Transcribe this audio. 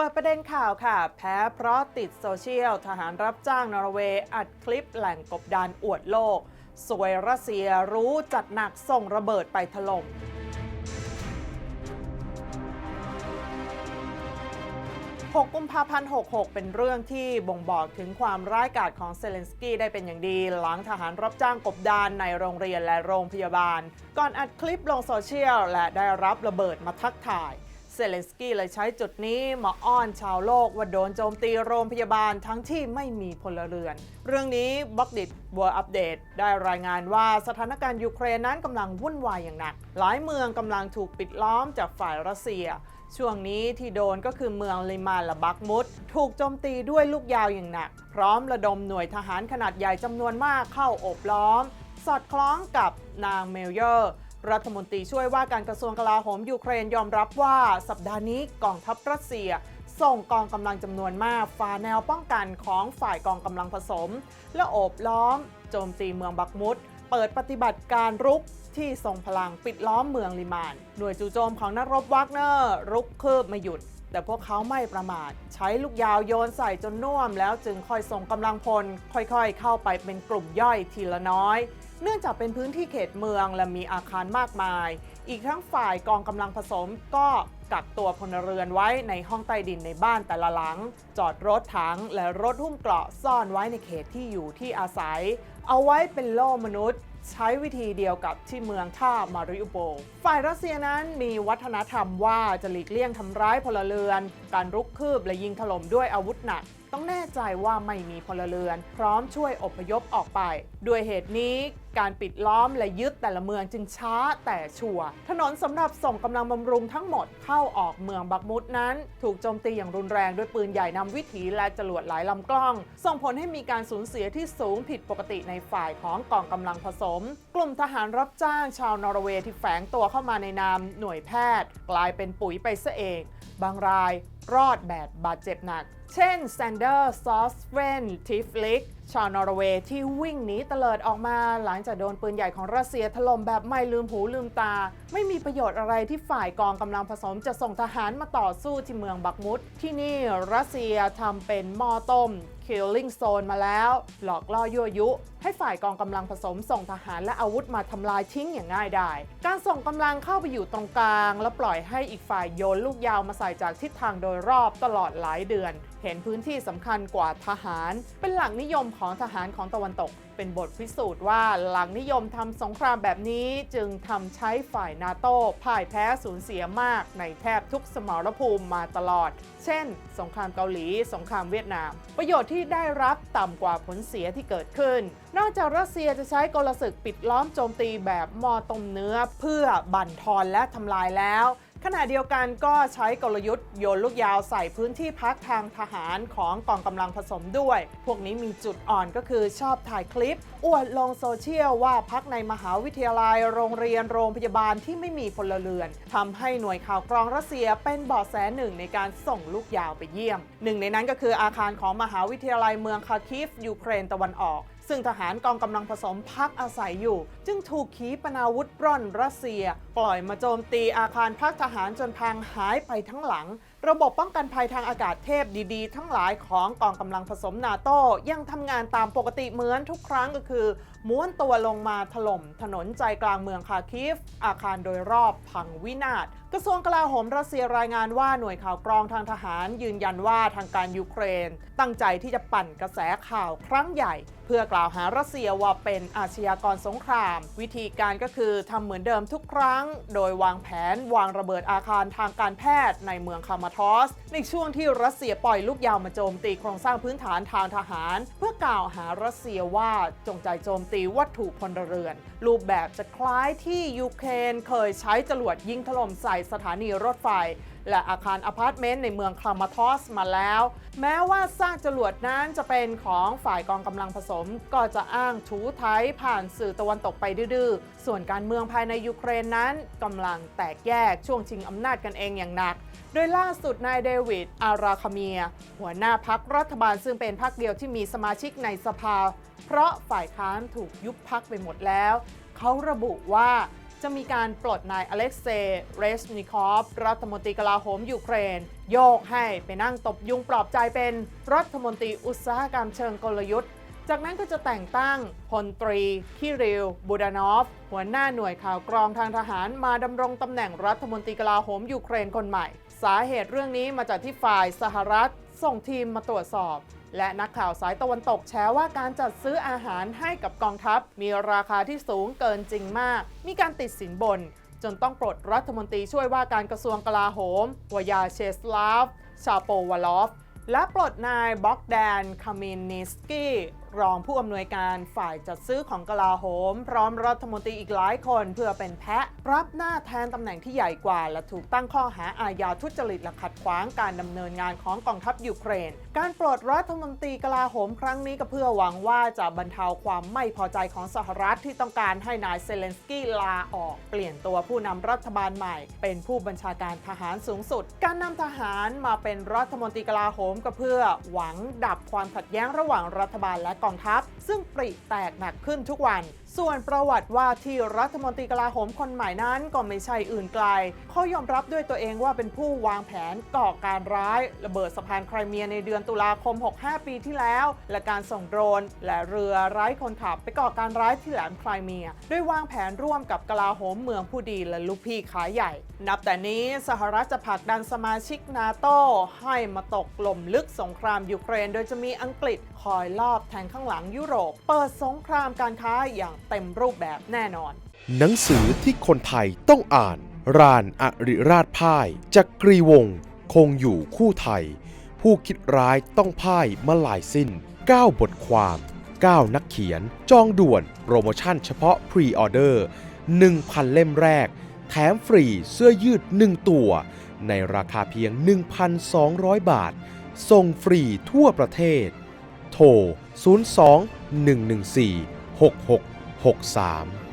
ปิดประเด็นข่าวค่ะ แพ้เพราะติดโซเชียล ทหารรับจ้างนอร์เวย์อัดคลิปแหล่งกบดานอวดโลก สวยรัสเซียรู้จัดหนักส่งระเบิดไปถล่ม6กุมภาพันธ์ 66 เป็นเรื่องที่บ่งบอกถึงความร้ายกาจของเซเลนสกี้ได้เป็นอย่างดี หลังทหารรับจ้างกบดานในโรงเรียนและโรงพยาบาล ก่อนอัดคลิปลงโซเชียล และได้รับระเบิดมาทักทาย เซเลนสกี้เลยใช้จุดนี้มาอ้อนชาวโลกว่าโดนโจมตีโรงพยาบาลทั้งที่ไม่มีพลเรือน เรื่องนี้บล็อกดิ w o r l d Update ได้รายงานว่าสถานการณ์ยูเครนนั้นกำลังวุ่นวายอย่างหนัก หลายเมืองกำลังถูกปิดล้อมจากฝ่ายรัสเซีย ช่วงนี้ที่โดนก็คือเมืองลิมาและบักมุดถูกโจมตีด้วยลูกยาวอย่างหนัก พร้อมระดมหน่วยทหารขนาดใหญ่จำนวนมากเข้าอบล้อม สอดคล้องกับนางเมลเยอร์ รัฐมนตรีช่วยว่าการกระทรวงกลาโหมยูเครนยอมรับว่าสัปดาห์นี้กองทัพรัสเซีย ส่งกองกำลังจำนวนมากฝ่าแนวป้องกันของฝ่ายกองกำลังผสม และโอบล้อม โจมตีเมืองบักมุดเปิดปฏิบัติการรุกที่ทรงพลังปิดล้อมเมืองลิมาน หน่วยจู่โจมของนักรบวากเนอร์รุกคืบไม่หยุด แต่พวกเขาไม่ประมาท ใช้ลูกยาวโยนใส่จนน่วม แล้วจึงค่อยส่งกำลังพล ค่อยๆ เข้าไปเป็นกลุ่มย่อยทีละน้อย เนื่องจากเป็นพื้นที่เขตเมืองและมีอาคารมากมาย อีกทั้งฝ่ายกองกำลังผสมก็กักตัวพลเรือนไว้ในห้องใต้ดินในบ้านแต่ละหลัง จอดรถถังและรถหุ้มเกราะซ่อนไว้ในเขตที่อยู่ที่อาศัย เอาไว้เป็นโล่มนุษย์ ใช้วิธีเดียวกับที่เมืองท่ามาริอุโป ฝ่ายรัสเซียนั้นมีวัฒนธรรมว่าจะหลีกเลี่ยงทำร้ายพลเรือน การรุกคืบและยิงถล่มด้วยอาวุธหนัก ต้องแน่ใจว่าไม่มีพลเรือน พร้อมช่วยอพยพออกไป ด้วยเหตุนี้การปิดล้อมและยึดแต่ละเมืองจึงช้าแต่ชัวร์ถนนสำหรับส่งกำลังบำรุงทั้งหมดเข้าออกเมืองบักมุดนั้น ถูกโจมตีอย่างรุนแรงด้วยปืนใหญ่นำวิถีและจรวดหลายลำกล้อง ส่งผลให้มีการสูญเสียที่สูงผิดปกติในฝ่ายของกองกำลังผสม กลุ่มทหารรับจ้างชาวนอร์เวย์ที่แฝงตัวเข้ามาในนามหน่วยแพทย์ กลายเป็นปุ๋ยไปซะเอง บางราย รอดแบบบาดเจ็บหนัก เช่นแซนเดอร์ซอสเวนทิฟลิก ชาวนอร์เวย์ที่วิ่งหนีเตลิดออกมา หลังจากโดนปืนใหญ่ของรัสเซียถล่มแบบไม่ลืมหูลืมตา ไม่มีประโยชน์อะไรที่ฝ่ายกองกำลังผสมจะส่งทหารมาต่อสู้ที่เมืองบักมุดที่นี่รัสเซียทำเป็นหม้อต้ม Killing Zone มาแล้ว หลอกล่อยั่วยุ ให้ฝ่ายกองกำลังผสมส่งทหารและอาวุธมาทำลายทิ้งอย่างง่ายดาย การส่งกำลังเข้าไปอยู่ตรงกลาง แล้วปล่อยให้อีกฝ่ายโยนลูกยาวมาใส่จากทิศทางโดยรอบตลอดหลายเดือน เห็นพื้นที่สำคัญกว่าทหาร เป็นหลักนิยมของทหารของตะวันตก เป็นบทพิสูจน์ว่าหลังนิยมทำสงครามแบบนี้จึงทำใช้ฝ่ายนาโต้พ่ายแพ้สูญเสียมากในแทบทุกสมรภูมิมาตลอด เช่น สงครามเกาหลี สงครามเวียดนาม ประโยชน์ที่ได้รับต่ำกว่าผลเสียที่เกิดขึ้น นอกจากรัสเซียจะใช้กลศึกปิดล้อมโจมตีแบบมอต้มเนื้อ เพื่อบั่นทอนและทำลายแล้ว ขณะเดียวกันก็ใช้กลยุทธ์โยนลูกยาวใส่พื้นที่พักทางทหารของกองกำลังผสมด้วย พวกนี้มีจุดอ่อนก็คือชอบถ่ายคลิป อวดลงโซเชียลว่าพักในมหาวิทยาลัย โรงเรียนโรงพยาบาลที่ไม่มีพลเรือนทำให้หน่วยข่าวกรองรัสเซียเป็นเบาะแสหนึ่งในการส่งลูกยาวไปเยี่ยม หนึ่งในนั้นก็คืออาคารของมหาวิทยาลัยเมืองคาคิฟยูเครนตะวันออกซึ่งทหารกองกำลังผสมพักอาศัยอยู่ จึงถูกขีปนาวุธร่อนรัสเซีย ปล่อยมาโจมตีอาคารพักทหารจนพังหายไปทั้งหลัง ระบบป้องกันภัยทางอากาศเทพดีๆ ทั้งหลายของกองกำลังผสมนาโต้ยังทำงานตามปกติเหมือนทุกครั้งก็คือ ม้วนตัวลงมาถล่มถนนใจกลางเมืองคาคิฟ อาคารโดยรอบพังวินาศ กระทรวงกลาโหมรัสเซียรายงานว่าหน่วยข่าวกรองทางทหาร ยืนยันว่าทางการยูเครน ตั้งใจที่จะปั่นกระแสข่าวครั้งใหญ่ เพื่อกล่าวหารัสเซียว่าเป็นอาชญากรสงคราม วิธีการก็คือทำเหมือนเดิมทุกครั้ง โดยวางแผนวางระเบิดอาคารทางการแพทย์ในเมืองคามาทอส ในช่วงที่รัสเซียปล่อยลูกยาวมาโจมตีโครงสร้างพื้นฐานทางทหาร เพื่อกล่าวหารัสเซียว่าจงใจโจมตีวัตถุพลเรือน รูปแบบจะคล้ายที่ยูเครนเคยใช้จรวดยิงถล่มใส่สถานีรถไฟและอาคารอพาร์ตเมนต์ในเมืองคลามาทอสมาแล้ว แม้ว่าซากจรวดนั้นจะเป็นของฝ่ายกองกำลังผสม ก็จะอ้างถูไทยผ่านสื่อตะวันตกไปดื้อๆ ส่วนการเมืองภายในยูเครนนั้นกำลังแตกแยกช่วงชิงอำนาจกันเองอย่างหนักโดยล่าสุดนายเดวิดอาราคาเมีย หัวหน้าพักรัฐบาลซึ่งเป็นพักเดียวที่มีสมาชิกในสภา เพราะฝ่ายค้านถูกยุบพักไปหมดแล้ว เขาระบุว่า จะมีการปลดนายอเล็กเซย์เรสนิคอฟรัฐมนตรีกลาโหมยูเครน โยกให้ไปนั่งตบยุงปลอบใจเป็นรัฐมนตรีอุตสาหกรรมเชิงกลยุทธ์ จากนั้นก็จะแต่งตั้งพลตรีคิริลบูดานอฟ หัวหน้าหน่วยข่าวกรองทางทหารมาดำรงตำแหน่งรัฐมนตรีกลาโหมยูเครนคนใหม่ สาเหตุเรื่องนี้มาจากที่ฝ่ายสหรัฐ ส่งทีมมาตรวจสอบ และนักข่าวสายตะวันตกแชร์ว่าการจัดซื้ออาหารให้กับกองทัพ มีราคาที่สูงเกินจริงมาก มีการติดสินบน จนต้องปลดรัฐมนตรีช่วยว่าการกระทรวงกลาโหมวายาเชสลาฟ ชาโปวาลอฟ และปลดนายบ็อกแดนคามินนิสกี้รองผู้อำนวยการฝ่ายจัดซื้อของกลาโหม พร้อมรัฐมนตรีอีกหลายคนเพื่อเป็นแพะ รับหน้าแทนตำแหน่งที่ใหญ่กว่า และถูกตั้งข้อหาอาญาทุจริตและขัดขวางการดำเนินงานของกองทัพยูเครนการปลดรัฐมนตรีกลาโหมครั้งนี้ก็เพื่อหวังว่าจะบรรเทาความไม่พอใจของสหรัฐที่ต้องการให้นายเซเลนสกี้ลาออก เปลี่ยนตัวผู้นำรัฐบาลใหม่ เป็นผู้บัญชาการทหารสูงสุด การนำทหารมาเป็นรัฐมนตรีกลาโหมก็เพื่อหวังดับความขัดแย้งระหว่างรัฐบาลและกองทัพ ซึ่งปริแตกหนักขึ้นทุกวันส่วนประวัติว่าที่รัฐมนตรีกลาโหมคนใหม่นั้นก็ไม่ใช่อื่นไกล เขายอมรับด้วยตัวเองว่าเป็นผู้วางแผนก่อการร้าย ระเบิดสะพานไครเมียในเดือนตุลาคม 65 ปีที่แล้ว และการส่งโดรน และเรือไร้คนขับไปก่อการร้ายที่แหลมไครเมีย ด้วยวางแผนร่วมกับกลาโหมเมืองผู้ดีและลูกพี่ขาใหญ่ นับแต่นี้สหรัฐจะผลักดันสมาชิกนาโตให้มาตกกล่มลึกสงครามยูเครน โดยจะมีอังกฤษคอยลอบแทงข้างหลังยุโรป เปิดสงครามการค้าอย่าง เต็มรูปแบบแน่นอน หนังสือที่คนไทยต้องอ่าน รานอริราชพ่ายจักรีวงศ์คงอยู่คู่ไทย ผู้คิดร้ายต้องพ่ายมาหลายสิ้น 9 บทความ 9 นักเขียน จองด่วนโปรโมชั่นเฉพาะพรีออเดอร์ 1,000 เล่มแรก แถมฟรีเสื้อยืด 1 ตัว ในราคาเพียง 1,200 บาท ส่งฟรีทั่วประเทศ โทร 02 114 63